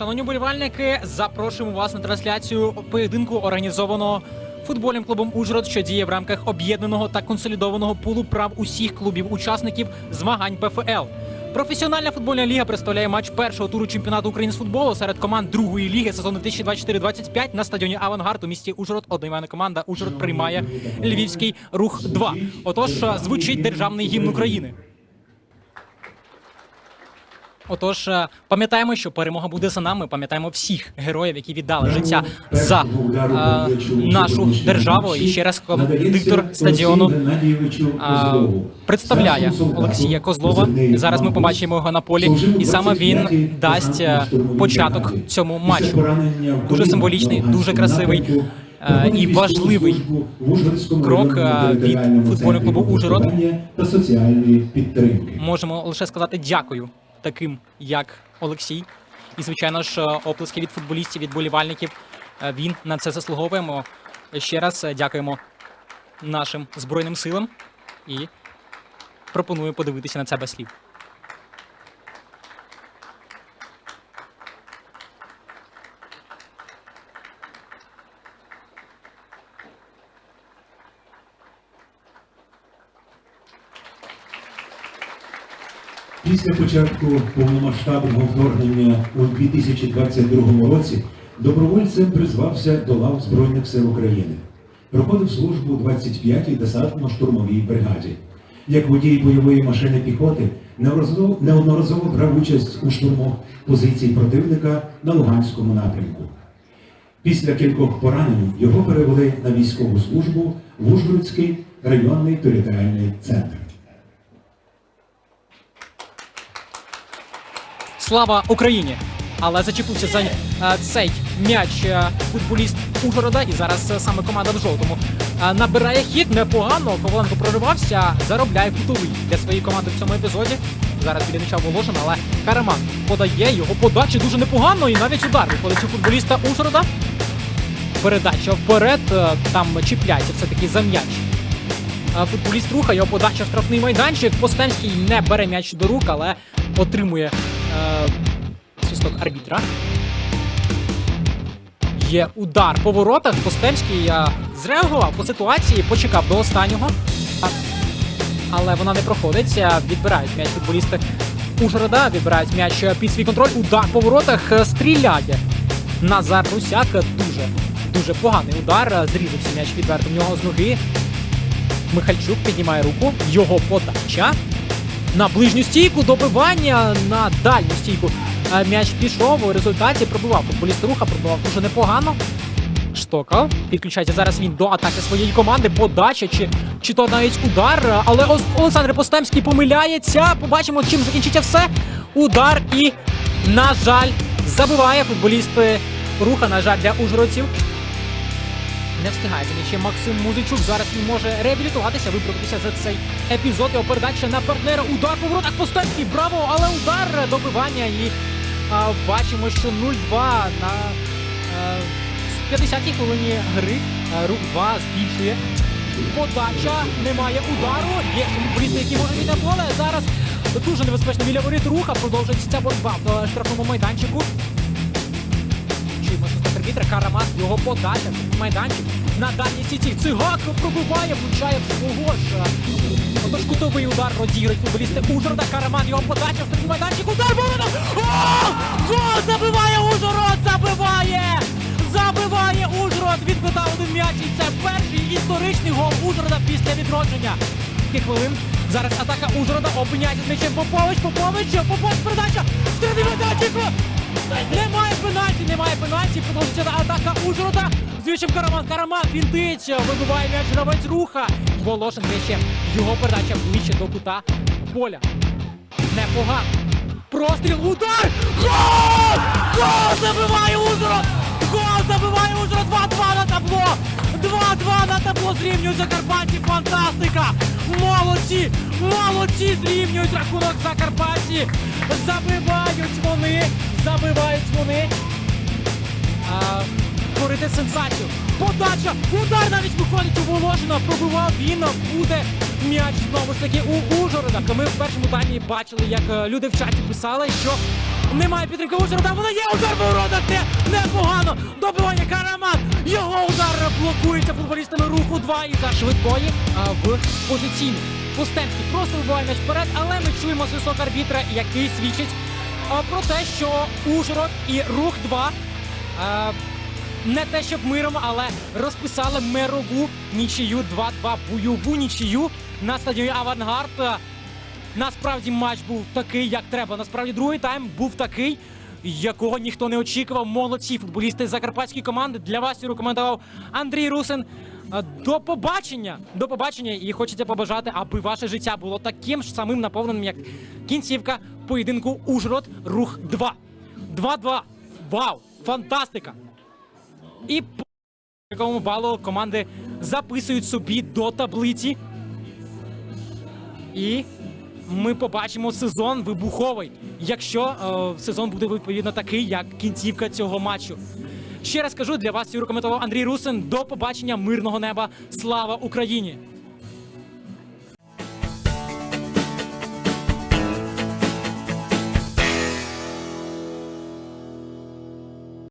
Шановні болівальники, запрошуємо вас на трансляцію поєдинку організованого футбольним клубом Ужгород, що діє в рамках об'єднаного та консолідованого пулу прав усіх клубів-учасників змагань ПФЛ. Професіональна футбольна ліга представляє матч першого туру чемпіонату України з футболу серед команд другої ліги сезону 2024-25 на стадіоні Авангард у місті Ужгород. Одноіменна команда Ужгород приймає Львівський рух 2 Отож, звучить державний гімн України. Отож, е, пам'ятаємо, що перемога буде за нами. Пам'ятаємо всіх героїв, які віддали життя за е, нашу державу. І ще раз диктор стадіону е, представляє Олексія Козлова. Зараз ми побачимо його на полі, і саме він дасть е, початок цьому матчу. Дуже символічний, дуже красивий. е, І важливий крок від футбольного клубу Ужгород. та соціальної підтримки. можемо лише сказати дякую таким, як Олексій. І, звичайно ж, е, оплески від футболістів, від болівальників. Е, Він на це заслуговуємо. Ще раз е, дякуємо нашим Збройним силам і пропоную подивитися на це без слів. Після початку повномасштабного вторгнення у 2022 році добровольцем призвався до лав Збройних сил України. Проходив службу у 25-й десантно-штурмовій бригаді. Як водій бойової машини піхоти неодноразово брав участь у штурмах позицій противника на Луганському напрямку. Після кількох поранень його перевели на військову службу в Ужгородський районний територіальний центр. Слава Україні! Але зачепився за е, цей м'яч е, футболіст Ужгорода, і зараз е, саме команда в жовтому набирає хід непогано. Коваленко проривався, заробляє кутовий для своєї команди в цьому епізоді. Зараз біля м'яча Волошин, але Караман подає його подачі дуже непогано, і навіть удар виходить у футболіста Ужгорода. Передача вперед, там чіпляється все-таки за м'яч. Футболіст руха, його подача в штрафний майданчик. Постемський не бере м'яч до рук, але отримує свисток арбітра. Є удар по воротах. Постемський е, зреагував по ситуації, почекав до останнього. Але вона не проходить. Е, Відбирають м'яч футболісти Ужгорода, відбирають м'яч е, під свій контроль. Удар по воротах е, стріляє. Назар Русяк е, дуже, дуже поганий удар. Е, Зрізався м'яч відверто в нього з ноги. Михальчук піднімає руку. Його подача. На ближню стійку добивання на дальню стійку. Е, М'яч пішов. У результаті пробивав. Футболіст руха пробивав дуже непогано. Штокал. Підключається зараз він до атаки своєї команди. Подача чи, чи то навіть удар. Але Олександр Постемський помиляється. Побачимо, чим закінчиться все. Удар і, на жаль, забиває футболісти руха. На жаль, для ужгородців. Не встигає за нічим Максим Музичук. Зараз він може реабілітуватися, виправитися за цей епізод. Його передача на партнера. Удар по воротах Постемський. Браво! Але удар добивання. І а, бачимо, що 0-2 на е, 50-й хвилині гри. Е, Рух 2 збільшує. Подача, немає удару. Є футболісти, які можуть війти на поле. Зараз дуже небезпечно біля воріт руха. Продовжується ця боротьба в е, штрафному майданчику. Свисток арбітра. Карамас, його подача, майданчик. На дальній сіті цигак пробиває, влучає в свого ж. Отож кутовий удар розіграють футболісти Ужгорода. Караман, його подача в штрафний майданчик. Удар ворота! Гол! Забиває Ужгород! Забиває! Забиває Ужгород! Відбитав один м'яч. І це перший історичний гол Ужгорода після відродження. Кілька хвилин. Зараз атака Ужгорода. Опиняється з м'ячем Попович. Попович. Попович передача. Штрафний майданчик. Немає пенальті, немає пенальті. Продовжується атака Ужгорода. З м'ячем Караман. Караман вінтить. Вибиває м'яч гравець руха. Волошин м'ячем. Його передача ближче до кута поля. Непогано. Простріл, удар! Гол! Гол забиває Ужгород! Гол забиває Ужгород! 2-2 на табло! 2-2 на табло зрівнюють Закарпатті! Фантастика! Молодці! Молодці зрівнюють рахунок Закарпатті! Забивають вони! Забивають вони! А, Творити сенсацію. Подача! Удар навіть виходить у Волошина. Пробивав він. Буде м'яч знову ж таки у Ужгорода. Ми в першому таймі бачили, як е, люди в чаті писали, що Немає підтримки Ужгорода. Вона є удар по воротах. Не, непогано. Добивання Караман. Його удар блокується футболістами руху 2 і за швидкої а, в позиційну. Пустемський просто вибиває м'яч вперед, але ми чуємо свисток арбітра, який свідчить про те, що Ужгород і рух 2 а, не те, щоб миром, але розписали мирову нічию 2-2 бойову нічию на стадіоні Авангард. Е, Насправді матч був такий, як треба. Насправді другий тайм був такий, якого ніхто не очікував. Молодці футболісти закарпатської команди. Для вас рекомендував Андрій Русин. До побачення! До побачення! І хочеться побажати, аби ваше життя було таким ж самим наповненим, як кінцівка поєдинку Ужгород Рух 2. 2-2. Вау! Фантастика! І по якому балу команди записують собі до таблиці. І ми побачимо сезон вибуховий, якщо е, сезон буде відповідно такий, як кінцівка цього матчу. Ще раз кажу для вас, Юрко рекомендував Андрій Русин. До побачення, мирного неба. Слава Україні!